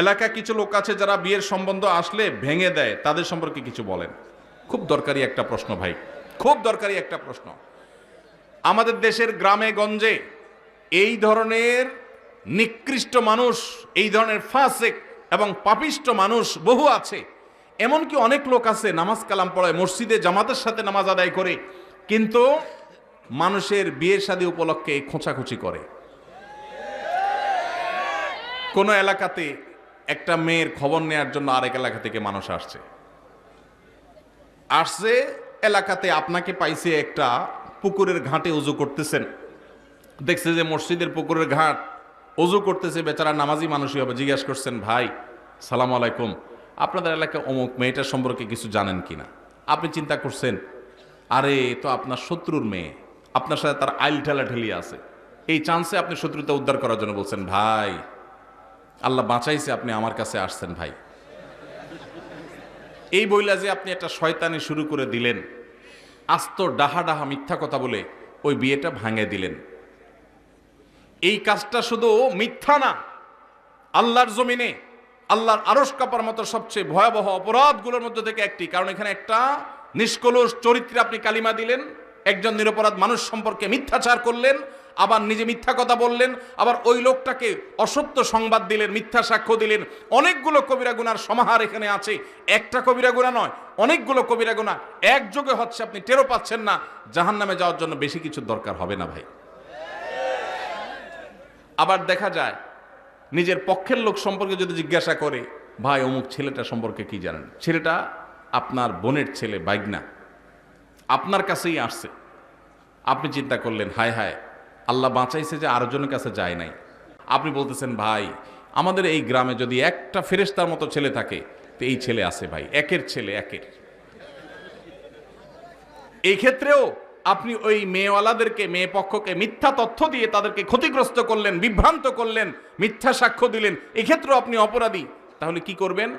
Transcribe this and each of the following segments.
এলাকা কিছু লোক আছে যারা বিয়ের সম্বন্ধ আসলে ভেঙে দেয়, তাদের সম্পর্কে কিছু বলেন। খুব দরকারি একটা প্রশ্ন ভাই, খুব দরকারি একটা প্রশ্ন। আমাদের দেশের গ্রামে গঞ্জে এই ধরনের নিকৃষ্ট মানুষ, এই ধরনের ফাসেক এবং পাপিষ্ট মানুষ বহু আছে। এমনকি অনেক লোক আছে নামাজ কালাম পড়ায়, মসজিদে জামাতের সাথে নামাজ আদায় করে, কিন্তু মানুষের বিয়ের শাদী উপলক্ষে খোঁচাখুচি করে। কোনো এলাকাতে একটা মেয়ের খবর নেয়ার জন্য আরেক এলাকা থেকে মানুষ আসছে। আসছে, এলাকাতে আপনাকে পাইছে একটা পুকুরের ঘাটে উজু করতেছেন। দেখছে যে মসজিদের পুকুরের ঘাট, উজু করতেছে বেচারা নামাজি মানুষই হবে। জিজ্ঞেস করছেন, ভাই, সালাম আলাইকুম। আপনাদের এলাকায় অমুক মেয়েটার সম্পর্কে কিছু জানেন কিনা? আপনি চিন্তা করছেন, আরে তো আপনার শত্রুর মেয়ে। আপনার সাথে তার আইল ঠেলা ঠেলি আছে। এই চান্সে আপনি শত্রুতা উদ্ধার করার জন্য বলছেন, ভাই আল্লাহ বাঁচাইছে, আপনি আমার কাছে আসছেন ভাই। এই বইলা যে আপনি একটা শয়তানি শুরু করে দিলেন, আস্ত ডাহা ডাহা মিথ্যা কথা বলে ওই বিয়েটা ভাঙে দিলেন। এই কাজটা শুধু মিথ্যা না, আল্লাহর জমিনে, আল্লাহর আরস কাপার মতো সবচেয়ে ভয়াবহ অপরাধগুলোর মধ্যে থেকে একটি। কারণ এখানে একটা নিষ্কলুষ চরিত্রে আপনি কালিমা দিলেন, একজন নিরপরাধ মানুষ সম্পর্কে মিথ্যাচার করলেন আবার নিজে মিথ্যা কথা বললেন, আবার ওই লোকটাকে অসত্য সংবাদ দিলেন, মিথ্যা সাক্ষ্য দিলেন। অনেকগুলো কবিরা গুনার সমাহার এখানে আছে। একটা কবিরা গুণা নয়, অনেকগুলো কবিরা গুণা একযোগে হচ্ছে আপনি টেরো পাচ্ছেন না জাহান নামে যাওয়ার জন্য বেশি কিছু দরকার হবে না ভাই। আবার দেখা যায়, নিজের পক্ষের লোক সম্পর্কে যদি জিজ্ঞাসা করে, ভাই, অমুক ছেলেটা সম্পর্কে কি জানেন? ছেলেটা আপনার বোনের ছেলে, বাইগনা। আপনার কাছেই আসছে। আপনি চিন্তা করলেন, হায় হায় আল্লাহ বাঁচাইছে যে আরেকজনের কাছে যায় নাই। আপনি বলতেছেন, ভাই, আমাদের এই গ্রামে যদি একটা ফেরেস্তার মতো ছেলে থাকে, তো এই ছেলে আছে ভাই, একের ছেলে একের। এই ক্ষেত্রেও আপনি ওই মেয়েওয়ালাদেরকে, মেয়ে পক্ষকে মিথ্যা তথ্য দিয়ে তাদেরকে ক্ষতিগ্রস্ত করলেন, বিভ্রান্ত করলেন, মিথ্যা সাক্ষ্য দিলেন, এক্ষেত্রেও আপনি অপরাধী। তাহলে কি করবেন?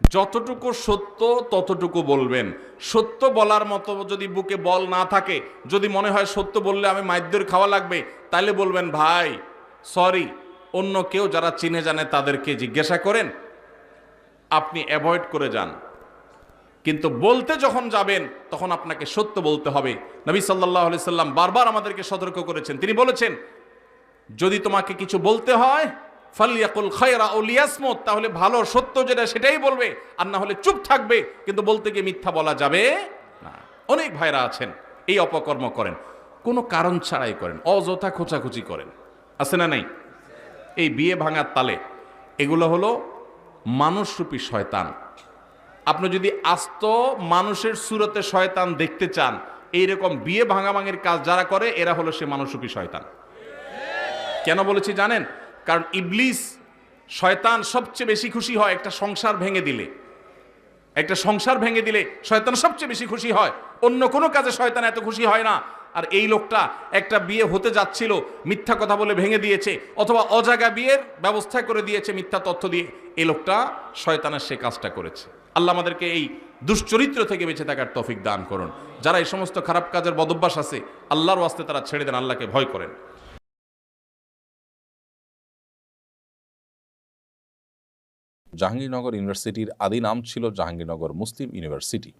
যতটুকু সত্য, ততটুকু বলবেন। সত্য বলার মতো যদি বুকে বল না থাকে, যদি মনে হয় সত্য বললে আমি মাইদ্যের খাওয়া লাগবে তাহলে বলবেন, ভাই, সরি, অন্য কেউ যারা চিনে জানে তাদেরকে জিজ্ঞাসা করেন, আপনি অ্যাভয়েড করে যান। কিন্তু বলতে যখন যাবেন, তখন আপনাকে সত্য বলতে হবে। নবী সাল্লাহ সাল্লাম বারবার আমাদেরকে সতর্ক করেছেন। তিনি বলেছেন, যদি তোমাকে কিছু বলতে হয় ফালিয়াকুল খয়রা ও লিয়াসমত, তাহলে ভালো সত্য যেটা সেটাই বলবে, আর না হলে চুপ থাকবে, কিন্তু বলতে গিয়ে মিথ্যা বলা যাবে না। অনেক ভাইরা আছেন, এই অপকর্ম করেন, কোনো কারণ ছাড়াই করেন, অযথা খোঁচাখুচি করেন। আছে না নাই? এই বিয়ে ভাঙার তালে, এগুলো হলো মানুষরূপী শয়তান। আপনি যদি আস্ত মানুষের সুরতে শয়তান দেখতে চান, এইরকম বিয়ে ভাঙাভাঙির কাজ যারা করে, এরা হলো সে মানুষরূপী শয়তান। কেন বলেছি জানেন? কারণ ইবলিস শয়তান সবচেয়ে বেশি খুশি হয় একটা সংসার ভেঙে দিলে। একটা সংসার ভেঙে দিলে শয়তান সবচেয়ে বেশি খুশি হয়। অন্য কোনো কাজে শয়তান এত খুশি হয় না। আর এই লোকটা একটা বিয়ে হতে যাচ্ছিল, মিথ্যা কথা বলে ভেঙে দিয়েছে, অথবা অজাগা বিয়ের ব্যবস্থা করে দিয়েছে মিথ্যা তথ্য দিয়ে। এই লোকটা শয়তানের সে কাজটা করেছে। আল্লাহ আমাদেরকে এই দুশ্চরিত্র থেকে বেঁচে থাকার তফিক দান করুন। যারা এই সমস্ত খারাপ কাজের বদভ্যাস আছে, আল্লাহর ওয়াস্তে তারা ছেড়ে দেন, আল্লাহকে ভয় করেন। জাহাঙ্গীরনগর ইউনিভার্সিটির আদি নাম ছিল জাহাঙ্গীরনগর মুসলিম ইউনিভার্সিটি।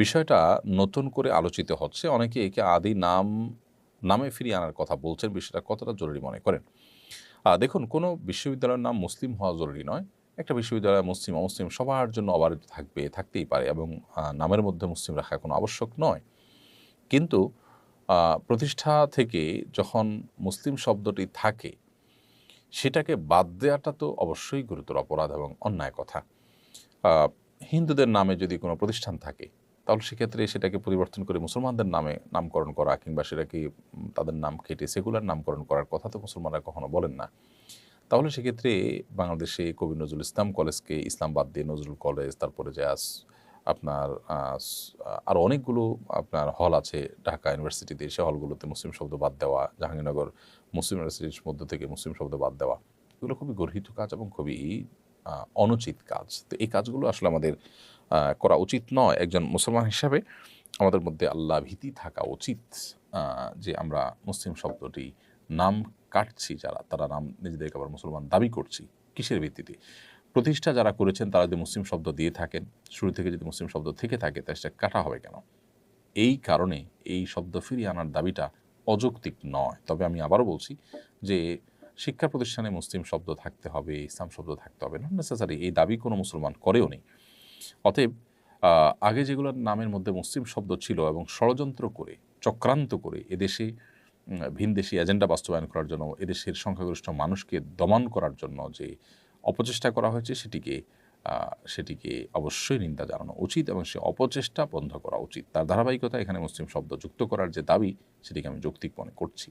বিষয়টা নতুন করে আলোচিত হচ্ছে, অনেকে একে আদি নাম, নামে ফিরিয়ে আনার কথা বলছেন, বিষয়টা কতটা জরুরি মনে করেন? দেখুন, কোনো বিশ্ববিদ্যালয়ের নাম মুসলিম হওয়া জরুরি নয়। একটা বিশ্ববিদ্যালয় মুসলিম, অমুসলিম সবার জন্য অবারিত থাকবে, থাকতেই পারে এবং নামের মধ্যে মুসলিম রাখা কোনো আবশ্যক নয়। কিন্তু প্রতিষ্ঠা থেকে যখন মুসলিম শব্দটি থাকে সেটাকে বাদ দেওয়াটা তো অবশ্যই গুরুতর অপরাধ এবং অন্যায় কথা। হিন্দুদের নামে যদি কোনো প্রতিষ্ঠান থাকে, তাহলে সেক্ষেত্রে সেটাকে পরিবর্তন করে মুসলমানদের নামে নামকরণ করা কিংবা সেটাকে তাদের নাম কেটে সেগুলার নামকরণ করার কথা তো মুসলমানরা কখনো বলেন না। তাহলে সেক্ষেত্রে বাংলাদেশে কবি নজরুল ইসলাম কলেজকে ইসলাম বাদ দিয়ে নজরুল কলেজ, তারপরে আস আপনার আরও অনেকগুলো আপনার হল আছে ঢাকা ইউনিভার্সিটিতে। সে হলগুলোতে মুসলিম শব্দ বাদ দেওয়া, জাহাঙ্গীরনগর মুসলিম ইউনিভার্সিটির মধ্য থেকে মুসলিম শব্দ বাদ দেওয়া, এগুলো খুবই গর্হিত কাজ এবং খুবই অনুচিত কাজ। তো এই কাজগুলো আসলে আমাদের করা উচিত নয়। একজন মুসলমান হিসাবে আমাদের মধ্যে আল্লাহ ভীতি থাকা উচিত যে আমরা মুসলিম শব্দটি নাম কাটছি যারা, তারা নাম নিজেদেরকে আবার মুসলমান দাবি করছি। কিসের ভিত্তিতে? প্রতিষ্ঠা যারা করেছেন তারা যদি মুসলিম শব্দ দিয়ে থাকেন শুরু থেকে যদি মুসলিম শব্দ থেকে থাকে তাহলে সেটা কাটা হবে কেন? এই কারণে এই শব্দ ফিরিয়ে আনার দাবিটা অযৌক্তিক নয়। তবে আমি আবারও বলছি যে শিক্ষা প্রতিষ্ঠানে মুসলিম শব্দ থাকতে হবে ইসলাম শব্দ থাকতে হবে নট নেসেসারি এই দাবি কোনো মুসলমান করেও নেই। অতএব আগে যেগুলোর নামের মধ্যে মুসলিম শব্দ ছিল এবং ষড়যন্ত্র করে চক্রান্ত করে এদেশে উম, ভিনদেশি এজেন্ডা বাস্তবায়ন করার জন্য এদেশের সংখ্যাগরিষ্ঠ মানুষকে দমন করার জন্য যে অপচেষ্টা করা হয়েছে, সেটিকে সেটিকে অবশ্যই নিন্দা জানানো উচিত এবং সে অপচেষ্টা বন্ধ করা উচিত। তার ধারাবাহিকতা এখানে মুসলিম শব্দ যুক্ত করার যে দাবি, সেটিকে আমি যৌক্তিক মনে করছি।